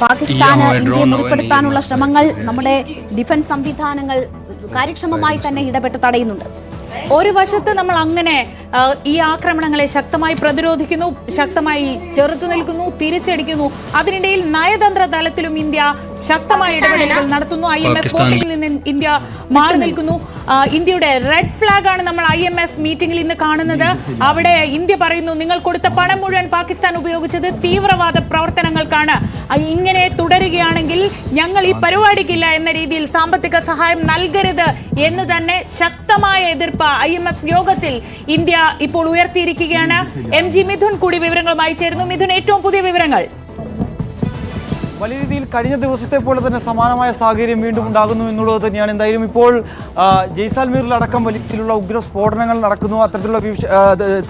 പാകിസ്ഥാന് ഇന്ത്യയെ മുറിപ്പെടുത്താനുള്ള ശ്രമങ്ങൾ നമ്മുടെ ഡിഫൻസ് സംവിധാനങ്ങൾ കാര്യക്ഷമമായി തന്നെ ഇടപെട്ട് തടയുന്നുണ്ട്. ഒരു വശത്ത് നമ്മൾ അങ്ങനെ ഈ ആക്രമണങ്ങളെ ശക്തമായി പ്രതിരോധിക്കുന്നു ശക്തമായി ചെറുത്തു നിൽക്കുന്നു തിരിച്ചടിക്കുന്നു. അതിനിടയിൽ നയതന്ത്ര തലത്തിലും ഇന്ത്യ ശക്തമായ ഇടപെടലുകൾ നടത്തുന്നു. ഐ എം എഫ് നിന്ന് ഇന്ത്യ മാറി നിൽക്കുന്നു. ഇന്ത്യയുടെ റെഡ് ഫ്ലാഗ് ആണ് നമ്മൾ ഐ എം എഫ് മീറ്റിംഗിൽ ഇന്ന് കാണുന്നത്. അവിടെ ഇന്ത്യ പറയുന്നു നിങ്ങൾ കൊടുത്ത പണം മുഴുവൻ പാകിസ്ഥാൻ ഉപയോഗിച്ചത് തീവ്രവാദ പ്രവർത്തനങ്ങൾക്കാണ്. ഇങ്ങനെ തുടരുകയാണെങ്കിൽ ഞങ്ങൾ ഈ പരിപാടിക്കില്ല എന്ന രീതിയിൽ സാമ്പത്തിക സഹായം നൽകരുത് എന്ന് തന്നെ ശക്തമായ എതിർപ്പ് ഐ എം എഫ് യോഗത്തിൽ ഇന്ത്യ ഇപ്പോൾ ഉയർത്തിയിരിക്കുകയാണ്. എം ജി മിഥുൻ കൂടി വിവരങ്ങളുമായി ചേരുന്നു. മിഥുൻ ഏറ്റവും പുതിയ വിവരങ്ങൾ. വലിയ രീതിയിൽ കഴിഞ്ഞ ദിവസത്തെ പോലെ തന്നെ സമാനമായ സാഹചര്യം വീണ്ടും ഉണ്ടാകുന്നു എന്നുള്ളത് തന്നെയാണ്. എന്തായാലും ഇപ്പോൾ ജയ്സാൽമീറിലടക്കം വലിയത്തിലുള്ള ഉഗ്ര സ്ഫോടനങ്ങൾ നടക്കുന്നു. അത്തരത്തിലുള്ള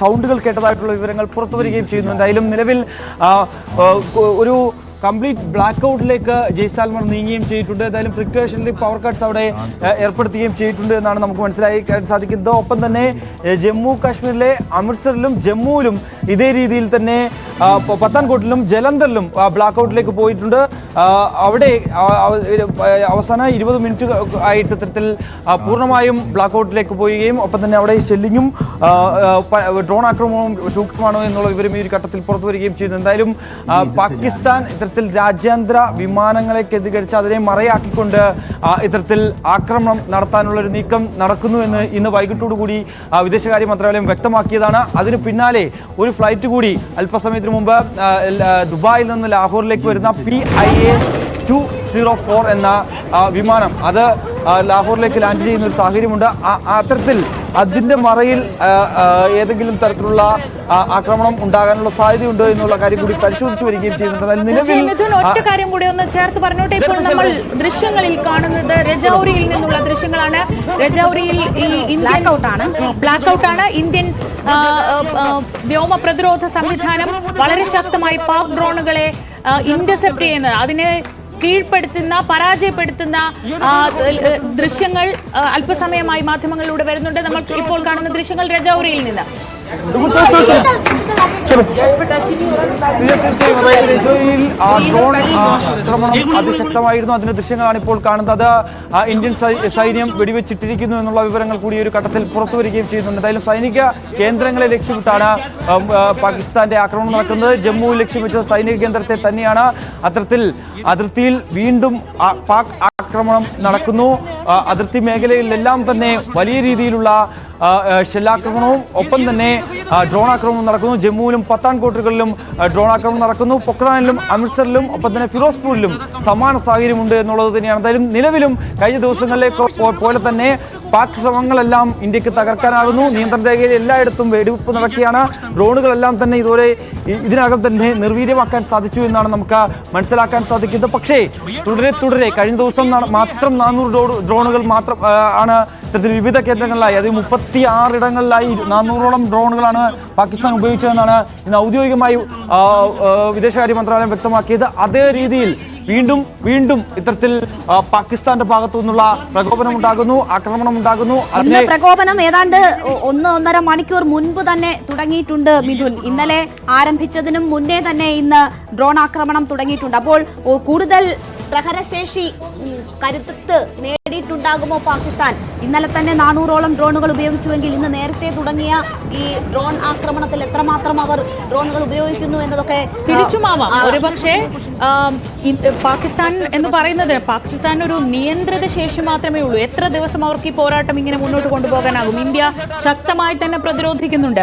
സൗണ്ടുകൾ കേട്ടതായിട്ടുള്ള വിവരങ്ങൾ പുറത്തു വരികയും ചെയ്യുന്നു. എന്തായാലും നിലവിൽ ഒരു കംപ്ലീറ്റ് ബ്ലാക്ക് ഔട്ടിലേക്ക് ജയ്സാൽമർ നീങ്ങുകയും ചെയ്തിട്ടുണ്ട്. ഏതായാലും പ്രിക്കോഷനിൽ പവർ കട്ട്സ് അവിടെ ഏർപ്പെടുത്തുകയും ചെയ്തിട്ടുണ്ട് എന്നാണ് നമുക്ക് മനസ്സിലാക്കാൻ സാധിക്കുന്നത്. ഒപ്പം തന്നെ ജമ്മു കാശ്മീരിലെ അമൃത്സറിലും ജമ്മുവിലും ഇതേ രീതിയിൽ തന്നെ പത്താൻകോട്ടിലും ജലന്ധറിലും ബ്ലാക്ക് ഔട്ടിലേക്ക് പോയിട്ടുണ്ട്. അവിടെ അവസാന ഇരുപത് മിനിറ്റ് ആയിട്ട് ഇത്തരത്തിൽ പൂർണമായും ബ്ലാക്ക് ഔട്ടിലേക്ക് പോവുകയും ഒപ്പം തന്നെ അവിടെ ഷെല്ലിങ്ങും ഡ്രോൺ ആക്രമണവും സൂക്ഷ്മമാണോ എന്നുള്ള വിവരം ഈ ഒരു ഘട്ടത്തിൽ പുറത്തു വരികയും ചെയ്യുന്നു എന്തായാലും പാകിസ്ഥാൻ ഇത്തരത്തിൽ രാജ്യാന്തര വിമാനങ്ങളെ കേന്ദ്രീകരിച്ച് അതിനെ മറയാക്കിക്കൊണ്ട് ഇത്തരത്തിൽ ആക്രമണം നടത്താനുള്ള ഒരു നീക്കം നടക്കുന്നു എന്ന് ഇന്ന് വൈകിട്ടോടുകൂടി കൂടി വിദേശകാര്യ മന്ത്രാലയം വ്യക്തമാക്കിയതാണ്. അതിന് പിന്നാലെ ഒരു ഫ്ലൈറ്റ് കൂടി അല്പസമയത്തിന് മുമ്പ് ദുബായിൽ നിന്ന് ലാഹോറിലേക്ക് വരുന്ന P I A two zero four എന്ന വിമാനം. അത് ലാഹോറിലേക്ക് ലാൻഡ് ചെയ്യുന്ന ഒരു സാഹചര്യമുണ്ട്. അത്തരത്തിൽ അതിന്റെ മറയിൽ ഏതെങ്കിലും തരത്തിലുള്ള ആക്രമണം ഉണ്ടാകാനുള്ള സാധ്യതയുണ്ട് എന്നുള്ള കാര്യം കൂടി പരിശോധിച്ചു വരികയും ചെയ്യുന്നുണ്ട് നിലവിൽ ഒറ്റ കാര്യം കൂടി ഒന്ന് ചേർത്ത് പറഞ്ഞോട്ടെ? ഇപ്പോൾ നമ്മൾ ദൃശ്യങ്ങളിൽ കാണുന്നത് രജൌരിയിൽ നിന്നുള്ള ദൃശ്യങ്ങളാണ്. രജൌരിയിൽ ഈ ഇന്ത്യൻ ഔട്ടാണ് ആണ്. ബ്ലാക്ക് ഔട്ട് ആണ് ഇന്ത്യൻ വ്യോമ പ്രതിരോധ സംവിധാനം വളരെ ശക്തമായി പാക് ഡ്രോണുകളെ ഇന്റർസെപ്റ്റ് ചെയ്യുന്നത്. അതിനെ കീഴ്പ്പെടുത്തുന്ന പരാജയപ്പെടുത്തുന്ന ദൃശ്യങ്ങൾ അല്പസമയമായി മാധ്യമങ്ങളിലൂടെ വരുന്നുണ്ട്. നമ്മൾ ഇപ്പോൾ കാണുന്ന ദൃശ്യങ്ങൾ രജൌരിയിൽ നിന്ന്. ഡ്രോൺ ആക്രമണം അതിശക്തമായിരുന്നു. അതിന്റെ ദൃശ്യങ്ങളാണ് ഇപ്പോൾ കാണുന്നത്. ഇന്ത്യൻ സൈന്യം വെടിവെച്ചിട്ടിരിക്കുന്നു എന്നുള്ള വിവരങ്ങൾ കൂടി ഒരു ഘട്ടത്തിൽ പുറത്തു വരികയും ചെയ്യുന്നുണ്ട്. എന്തായാലും സൈനിക കേന്ദ്രങ്ങളെ ലക്ഷ്യമിട്ടാണ് പാകിസ്ഥാന്റെ ആക്രമണം നടക്കുന്നത്. ജമ്മു ലക്ഷ്യം സൈനിക കേന്ദ്രത്തെ തന്നെയാണ്. അത്തരത്തിൽ അതിർത്തിയിൽ വീണ്ടും പാക് ആക്രമണം നടക്കുന്നു. അതിർത്തി മേഖലയിലെല്ലാം തന്നെ വലിയ രീതിയിലുള്ള ഷെല്ലാക്രമണവും ഒപ്പം തന്നെ ഡ്രോൺ ആക്രമണവും നടക്കുന്നു. ജമ്മുവിലും പത്താൻകോട്ടുകളിലും ഡ്രോൺ ആക്രമണം നടക്കുന്നു. പൊക്രാനിലും അമൃത്സറിലും ഒപ്പം തന്നെ ഫിറോസ്പൂരിലും സമാന സാഹചര്യമുണ്ട് എന്നുള്ളത് തന്നെയാണ്. എന്തായാലും നിലവിലും കഴിഞ്ഞ ദിവസങ്ങളിലെ പോലെ തന്നെ പാക് ശ്രമങ്ങളെല്ലാം ഇന്ത്യയ്ക്ക് തകർക്കാനാകുന്നു. നിയന്ത്രണ രേഖയിൽ എല്ലായിടത്തും വെടിവെപ്പ് നടക്കുകയാണ്. ഡ്രോണുകളെല്ലാം തന്നെ ഇതുവരെ ഇതിനകം തന്നെ നിർവീര്യമാക്കാൻ സാധിച്ചു എന്നാണ് നമുക്ക് മനസ്സിലാക്കാൻ സാധിക്കുന്നത്. പക്ഷേ തുടരെ തുടരെ കഴിഞ്ഞ ദിവസം മാത്രം നാനൂറ് ഡ്രോ- ഡ്രോണുകൾ മാത്രം ആണ് ഇത്തരത്തിൽ വിവിധ കേന്ദ്രങ്ങളിലായി. അത് മുപ്പത്തി ആറിടങ്ങളിലായി നാനൂറോളം ഡ്രോണുകളാണ് പാകിസ്ഥാൻ ഉപയോഗിച്ചതെന്നാണ് ഇന്ന് ഔദ്യോഗികമായി വിദേശകാര്യ മന്ത്രാലയം വ്യക്തമാക്കിയത്. അതേ രീതിയിൽ വീണ്ടും വീണ്ടും ഇത്തരത്തിൽ പാകിസ്ഥാന്റെ ഭാഗത്തു നിന്നുള്ള പ്രകോപനം ഉണ്ടാകുന്നു ആക്രമണം ഉണ്ടാകുന്നു. ഇന്ന് പ്രകോപനം ഏതാണ്ട് ഒന്ന് ഒന്നര മണിക്കൂർ മുൻപ് തന്നെ തുടങ്ങിയിട്ടുണ്ട് മിഥുൻ. ഇന്നലെ ആരംഭിച്ചതിനും മുന്നേ തന്നെ ഇന്ന് ഡ്രോൺ ആക്രമണം തുടങ്ങിയിട്ടുണ്ട്. അപ്പോൾ കൂടുതൽ പ്രഹരശേഷി കരുത്തത്ത് കരുത്ത് നേടിയിട്ടുണ്ടാകുമോ പാകിസ്ഥാൻ? ഇന്നലെ തന്നെ നാനൂറോളം ഡ്രോണുകൾ ഉപയോഗിച്ചുവെങ്കിൽ ഇന്ന് നേരത്തെ തുടങ്ങിയ ഈ ഡ്രോൺ ആക്രമണത്തിൽ എത്രമാത്രം അവർ ഡ്രോണുകൾ ഉപയോഗിക്കുന്നു എന്നതൊക്കെ തിരിച്ചുമാവാം. ഒരുപക്ഷെ പക്ഷേ പാകിസ്ഥാൻ എന്ന് പറയുന്നത് പാകിസ്ഥാൻ ഒരു നിയന്ത്രിത ശേഷി മാത്രമേ ഉള്ളൂ. എത്ര ദിവസം അവർക്ക് ഈ പോരാട്ടം ഇങ്ങനെ മുന്നോട്ട് കൊണ്ടുപോകാനാകും? ഇന്ത്യ ശക്തമായി തന്നെ പ്രതിരോധിക്കുന്നുണ്ട്.